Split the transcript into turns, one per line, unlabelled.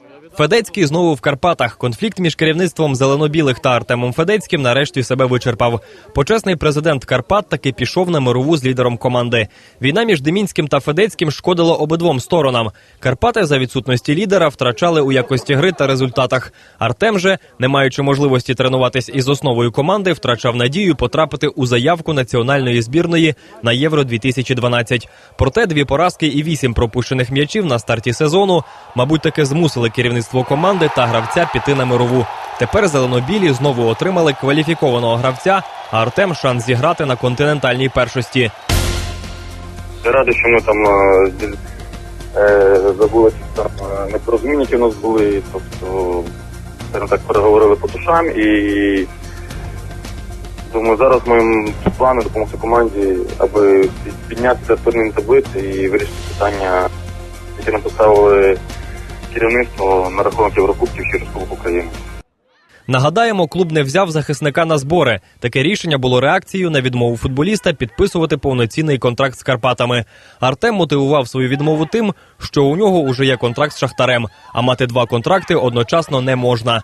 Muy Федецький знову в Карпатах. Конфлікт між керівництвом зеленобілих та Артемом Федецьким нарешті себе вичерпав. Почесний президент Карпат таки пішов на мирову з лідером команди. Війна між Демінським та Федецьким шкодила обидвом сторонам. Карпати за відсутності лідера втрачали у якості гри та результатах. Артем же, не маючи можливості тренуватись із основою команди, втрачав надію потрапити у заявку національної збірної на Євро 2012 Проте дві поразки і вісім пропущених м'ячів на старті сезону, мабуть, таки змусили керівництво команди та гравця піти на мирову. Тепер зеленобілі знову отримали кваліфікованого гравця, а Артем шанс зіграти на континентальній першості.
Радий, що ми там е, е, забули там е, непорозуміння, які в нас були. Тобто, так, переговорили по душам і думаю, зараз моїм планом допомогти команді, аби піднятися турнірної таблиці і вирішити питання, які нам поставили керівництво на рахунок Єврокубків через Кубок України.
Нагадаємо, клуб не взяв захисника на збори. Таке рішення було реакцією на відмову футболіста підписувати повноцінний контракт з Карпатами. Артем мотивував свою відмову тим, що у нього уже є контракт з Шахтарем, а мати два контракти одночасно не можна.